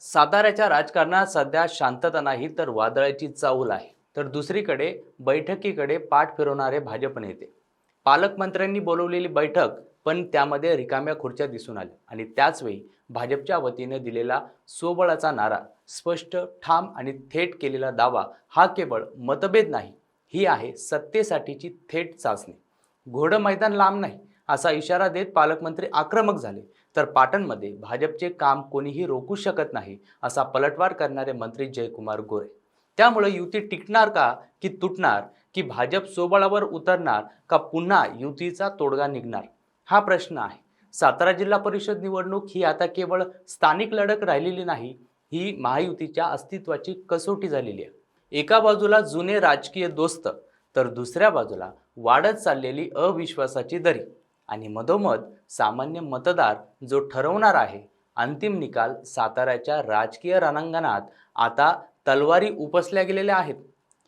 साताऱ्याच्या राजकारणात सध्या शांतता नाही तर वादळाची चाहूल आहे. तर दुसरीकडे बैठकीकडे पाठ फिरवणारे भाजप नेते. पालकमंत्र्यांनी बोलवलेली बैठक पण त्यामध्ये रिकाम्या खुर्च्या दिसून आल्या. आणि त्याचवेळी भाजपच्या वतीने दिलेला सोबळाचा नारा स्पष्ट ठाम आणि थेट केलेला दावा हा केवळ मतभेद नाही ही आहे सत्तेसाठीची थेट चाचणी. घोडं मैदान लांब नाही असा इशारा देत पालकमंत्री आक्रमक झाले. तर पाटणमध्ये भाजपचे काम कोणीही रोखू शकत नाही असा पलटवार करणारे मंत्री जयकुमार गोरे. त्यामुळे युती टिकणार का की तुटणार की भाजप सोबळावर उतरणार का पुन्हा युतीचा तोडगा निघणार? हा प्रश्न आहे. सातारा जिल्हा परिषद निवडणूक ही आता केवळ स्थानिक लढत राहिलेली नाही ही महायुतीच्या अस्तित्वाची कसोटी झालेली आहे. एका बाजूला जुने राजकीय दोस्त तर दुसऱ्या बाजूला वाढत चाललेली अविश्वासाची दरी. आणि मधोमध सामान्य मतदार जो ठरवणार आहे अंतिम निकाल साताऱ्याच्या राजकीय रणांगणात आता तलवारी उपसल्या गेलेल्या आहेत.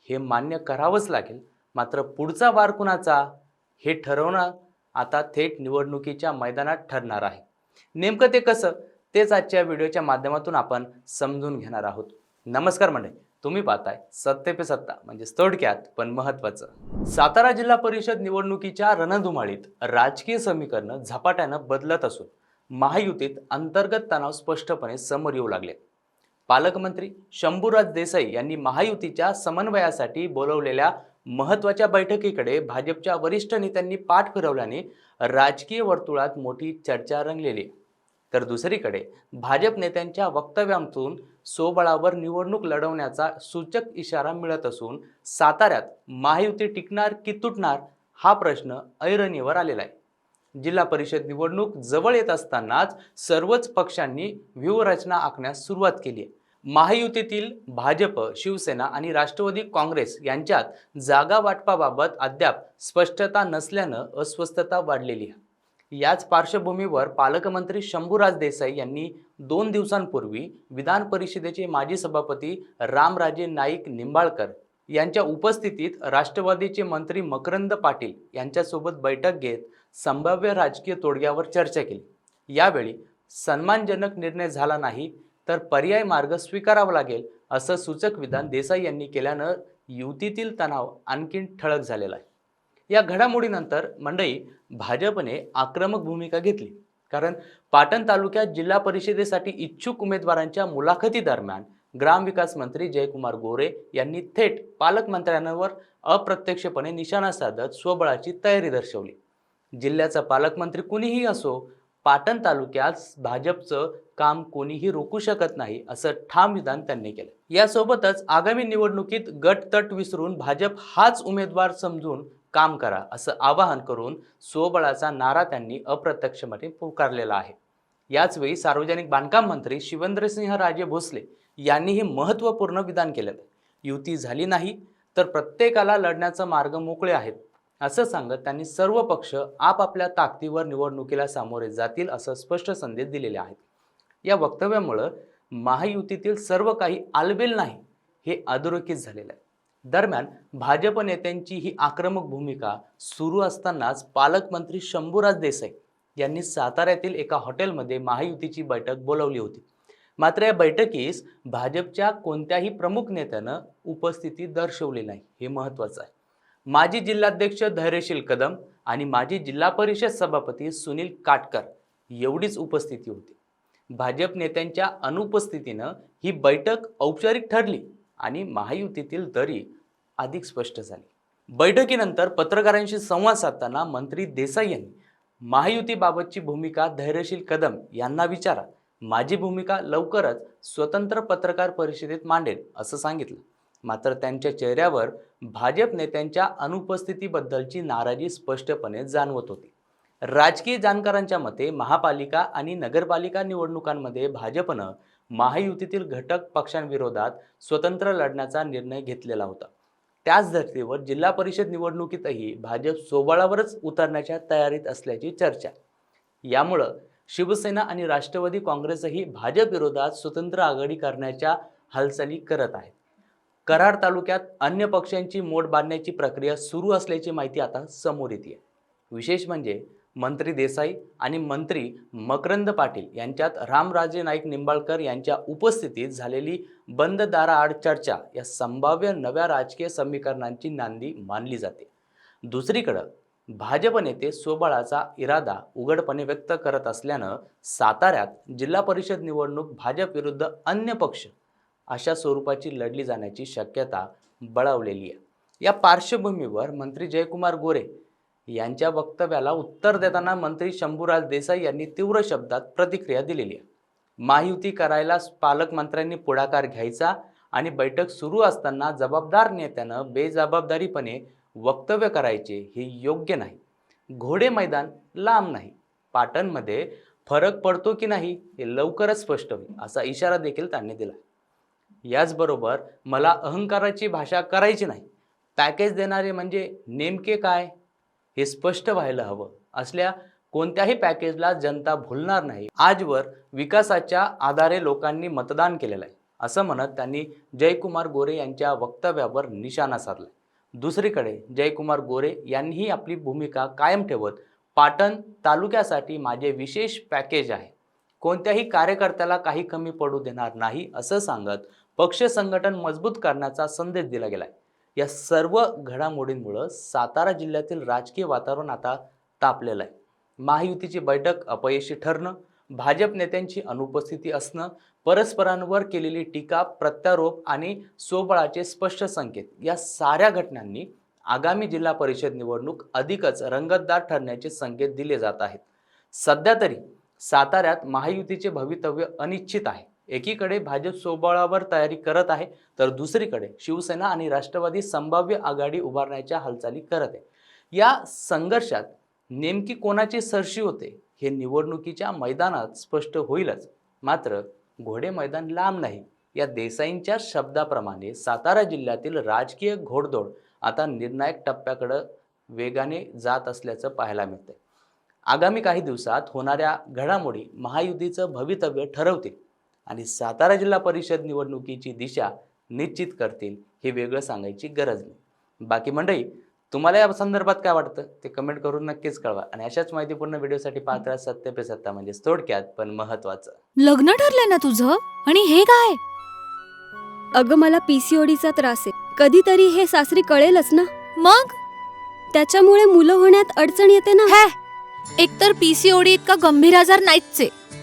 हे मान्य करावंच लागेल. मात्र पुढचा वार कुणाचा? हे ठरवणं आता थेट निवडणुकीच्या मैदानात ठरणार आहे. नेमकं ते कसं? तेच आजच्या व्हिडिओच्या माध्यमातून आपण समजून घेणार आहोत. नमस्कार मंडळी. तुम्ही पाहताय सत्य पे सत्ता म्हणजे थोडक्यात पण महत्वाचं सातारा जिल्हा परिषद निवडणुकीच्या रणधुमाळीत राजकीय समीकरणं झपाट्यानं बदलत असून महायुतीत अंतर्गत तणाव स्पष्टपणे समोर येऊ लागले. पालकमंत्री शंभूराज देसाई यांनी महायुतीच्या समन्वयासाठी बोलवलेल्या महत्त्वाच्या बैठकीकडे भाजपच्या वरिष्ठ नेत्यांनी पाठ फिरवल्याने राजकीय वर्तुळात मोठी चर्चा रंगलेली तर दुसरीकडे भाजप नेत्यांच्या वक्तव्यांतून सोबळावर निवडणूक लढवण्याचा सूचक इशारा मिळत असून साताऱ्यात महायुती टिकणार की तुटणार हा प्रश्न ऐरणीवर आलेला आहे. जिल्हा परिषद निवडणूक जवळ येत असतानाच सर्वच पक्षांनी व्यूहरचना आखण्यास सुरुवात केली आहे. महायुतीतील भाजप शिवसेना आणि राष्ट्रवादी काँग्रेस यांच्यात जागा वाटपाबाबत अद्याप स्पष्टता नसल्यानं अस्वस्थता वाढलेली आहे. याच पार्श्वभूमीवर पालकमंत्री शंभूराज देसाई यांनी दोन दिवसांपूर्वी विधान परिषदेचे माजी सभापती रामराजे नाईक निंबाळकर यांच्या उपस्थितीत राष्ट्रवादीचे मंत्री मकरंद पाटील यांच्यासोबत बैठक घेत संभाव्य राजकीय तोडग्यावर चर्चा केली. यावेळी सन्मानजनक निर्णय झाला नाही तर पर्याय मार्ग स्वीकारावा लागेल असं सूचक विधान देसाई यांनी केल्यानं युतीतील तणाव आणखीन ठळक झालेला आहे. या घडामोडीनंतर मंडई भाजपने आक्रमक भूमिका घेतली. कारण पाटण तालुक्यात जिल्हा परिषदेसाठी इच्छुक उमेदवारांच्या मुलाखतीदरम्यान ग्रामविकास मंत्री जयकुमार गोरे यांनी थेट पालकमंत्र्यांवर अप्रत्यक्षपणे निशाणा साधत स्वबळाची तयारी दर्शवली. जिल्ह्याचा पालकमंत्री कुणीही असो पाटण तालुक्यात भाजपचं काम कोणीही रोखू शकत नाही असं ठाम विधान त्यांनी केलं. यासोबतच आगामी निवडणुकीत गटतट विसरून भाजप हाच उमेदवार समजून काम करा असं आवाहन करून स्वबळाचा नारा त्यांनी अप्रत्यक्षपणे पुकारलेला आहे. याचवेळी सार्वजनिक बांधकाम मंत्री शिवेंद्रसिंह राजे भोसले यांनीही महत्त्वपूर्ण विधान केलेलं आहे युती झाली नाही तर प्रत्येकाला लढण्याचा मार्ग मोकळे आहेत असं सांगत त्यांनी सर्व पक्ष आपापल्या ताकदीवर निवडणुकीला सामोरे जातील असं स्पष्ट संदेश दिलेले आहेत. या वक्तव्यामुळं महायुतीतील सर्व काही आलबेल नाही हे अधोरेखित झालेलं आहे. दरम्यान भाजप नेत्यांची ही आक्रमक भूमिका सुरू असतानाच पालकमंत्री शंभूराज देसाई यांनी साताऱ्यातील एका हॉटेलमध्ये महायुतीची बैठक बोलावली होती. मात्र या बैठकीस भाजपच्या कोणत्याही प्रमुख नेत्यानं उपस्थिती दर्शवली नाही हे महत्त्वाचं आहे. माजी जिल्हाध्यक्ष धैर्यशील कदम आणि माजी जिल्हा परिषद सभापती सुनील काटकर एवढीच उपस्थिती होती. भाजप नेत्यांच्या अनुपस्थितीनं ही बैठक औपचारिक ठरली. आणि महायुतीतील दरी अधिक स्पष्ट झाली. बैठकीनंतर पत्रकारांशी संवाद साधताना मंत्री देसाई यांनी महायुतीबाबतची भूमिका धैर्यशील कदम यांना विचारा माझी भूमिका लवकरच स्वतंत्र पत्रकार परिषदेत मांडेल असं सांगितलं. मात्र त्यांच्या चेहऱ्यावर भाजप नेत्यांच्या अनुपस्थितीबद्दलची नाराजी स्पष्टपणे जाणवत होती. राजकीय जाणकारांच्या मते महापालिका आणि नगरपालिका निवडणुकांमध्ये भाजपनं महायुतीतील घटक पक्षांविरोधात स्वतंत्र लढण्याचा निर्णय घेतलेला होता. त्याच धर्तीवर जिल्हा परिषद निवडणुकीतही भाजप सोबळावरच उतरण्याच्या तयारीत असल्याची चर्चा. यामुळं शिवसेना आणि राष्ट्रवादी काँग्रेसही भाजप विरोधात स्वतंत्र आघाडी करण्याच्या हालचाली करत आहेत. कराड तालुक्यात अन्य पक्षांची मोड बांधण्याची प्रक्रिया सुरू असल्याची माहिती आता समोर येते विशेष म्हणजे मंत्री देसाई आणि मंत्री मकरंद पाटील यांच्यात रामराजे नाईक निंबाळकर यांच्या उपस्थितीत झालेली बंद दाराआड चर्चा या संभाव्य नव्या राजकीय समीकरणांची नांदी मानली जाते. दुसरीकडं भाजप नेते सोबाळाचा इरादा उघडपणे व्यक्त करत असल्यानं साताऱ्यात जिल्हा परिषद निवडणूक भाजप विरुद्ध अन्य पक्ष अशा स्वरूपाची लढली जाण्याची शक्यता बळावलेली आहे. या पार्श्वभूमीवर मंत्री जयकुमार गोरे यांच्या वक्तव्याला उत्तर देताना मंत्री शंभूराज देसाई यांनी तीव्र शब्दात प्रतिक्रिया दिलेली आहे. महायुती करायला पालकमंत्र्यांनी पुढाकार घ्यायचा आणि बैठक सुरू असताना जबाबदार नेत्यानं बेजबाबदारीपणे वक्तव्य करायचे हे योग्य नाही. घोडे मैदान लांब नाही. पाटणमध्ये फरक पडतो की नाही हे लवकरच स्पष्ट होईल असा इशारा देखील त्यांनी दिला. याचबरोबर मला अहंकाराची भाषा करायची नाही. पॅकेज देणारे म्हणजे नेमके काय? हे स्पष्ट व्हायला हवं. असल्या कोणत्याही पॅकेजला जनता भुलणार नाही. आजवर विकासाच्या आधारे लोकांनी मतदान केलेलं आहे. असं म्हणत त्यांनी जयकुमार गोरे यांच्या वक्तव्यावर निशाणा साधलाय दुसरीकडे जयकुमार गोरे यांनीही आपली भूमिका कायम ठेवत पाटण तालुक्यासाठी माझे विशेष पॅकेज आहे. कोणत्याही कार्यकर्त्याला काही कमी पडू देणार नाही असं सांगत पक्ष संघटन मजबूत करण्याचा संदेश दिला गेला आहे या सर्व घडामोडींमुळं सातारा जिल्ह्यातील राजकीय वातावरण आता तापलेलं आहे. महायुतीची बैठक अपयशी ठरणं भाजप नेत्यांची अनुपस्थिती असणं परस्परांवर केलेली टीका प्रत्यारोप आणि सोबळाचे स्पष्ट संकेत या साऱ्या घटनांनी आगामी जिल्हा परिषद निवडणूक अधिकच रंगतदार ठरण्याचे संकेत दिले जात आहेत. सध्या तरी साताऱ्यात महायुतीचे भवितव्य अनिश्चित आहे. एकीकडे भाजप सोबळावर तयारी करत आहे तर दुसरीकडे शिवसेना आणि राष्ट्रवादी संभाव्य आघाडी उभारण्याच्या हालचाली करत आहे. या संघर्षात नेमकी कोणाची सरशी होते हे निवडणुकीच्या मैदानात स्पष्ट होईलच. मात्र घोडे मैदान लांब नाही. या देसाईंच्या शब्दाप्रमाणे सातारा जिल्ह्यातील राजकीय घोडदौड आता निर्णायक टप्प्याकडं वेगाने जात असल्याचं पाहायला मिळतंय. आगामी काही दिवसात होणाऱ्या घडामोडी महायुतीचं भवितव्य ठरवतील. आणि सातारा जिल्हा परिषद निवडणुकीची दिशा निश्चित करतील हे वेगळं सांगायची गरज नाही. बाकी मंडळी तुम्हाला या संदर्भात काय वाटतं ते कमेंट करून नक्कीच कळवा आणि अशाच माहितीपूर्ण व्हिडिओसाठी पाहत राहा सत्य पे सत्ता म्हणजे थोडक्यात पण महत्वाचं लग्न ठरलंय ना तुझं? आणि हे काय? अगं मला पीसीओडीचा त्रास आहे. कधीतरी हे सासरी कळेलच ना? मग? त्याच्यामुळे मुलं होण्यात अडचण येते ना? हे! एकतर पीसीओडी इतका गंभीर आजार नाहीच आहे